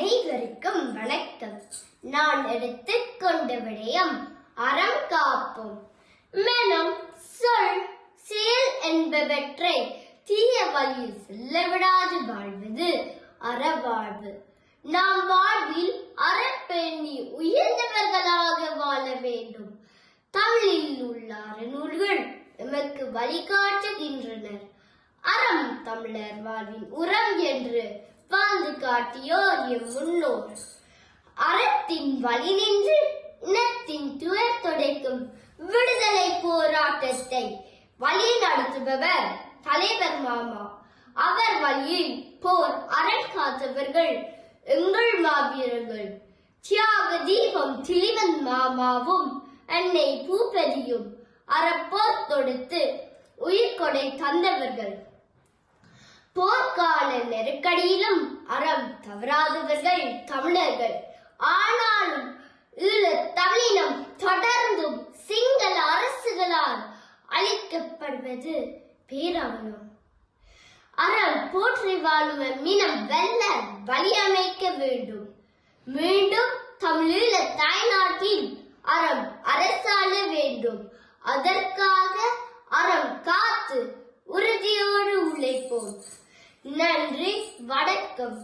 அனைவருக்கும் வணக்கம். நான் எடுத்துக்கொண்ட விடயம் அறம் காப்போம். மனம் சொல் செயல் என்பவற்றை தீய வழியில் செல்ல விடாது வாழ்வது அறவாழ்வு. நாம் வாழ்வில் அறப்பெண்ணி உயர்ந்தவர்களாக வாழ வேண்டும். தமிழில் உள்ள அறநூல்கள் எமக்கு வழிகாட்டுகின்றனர். அறம் தமிழர் வாழ்வின் உரம் என்று காட்டியோர் எம் முன்னோர். அறத்தின் வழி நின்று இனத்தின் துயர் துடைக்கும் விடுதலை போராட்டத்தை வழி நடத்துபவர் தலைவர் மாமா. அவர் வழியில் போர் அரண் காத்தவர்கள் எங்கள் மாவீரர்கள். தியாக தீபம் திலிவன் மாமாவும் அன்னை பூபதியும் அறப்போர் தொடுத்து உயிர்கொடை தந்தவர்கள். போர்க்கால நெருக்கடியிலும் அறம் தவறாதவர்கள் தமிழர்கள். ஆனாலும் தமிழினம் தொடர்ந்தும் சிங்கள அரசுகளால் அழிக்கப்படுவது பேராவணம். அறம் போற்றி வாழும் மினம் வெல்ல வழியமைக்க வேண்டும். மீண்டும் தமிழீழ தாய்நாட்டில் அறம் அரசாள வேண்டும். அதற்காக அறம் காத்து உறுதியோடு உழைப்போம். நன்றி வணக்கம்.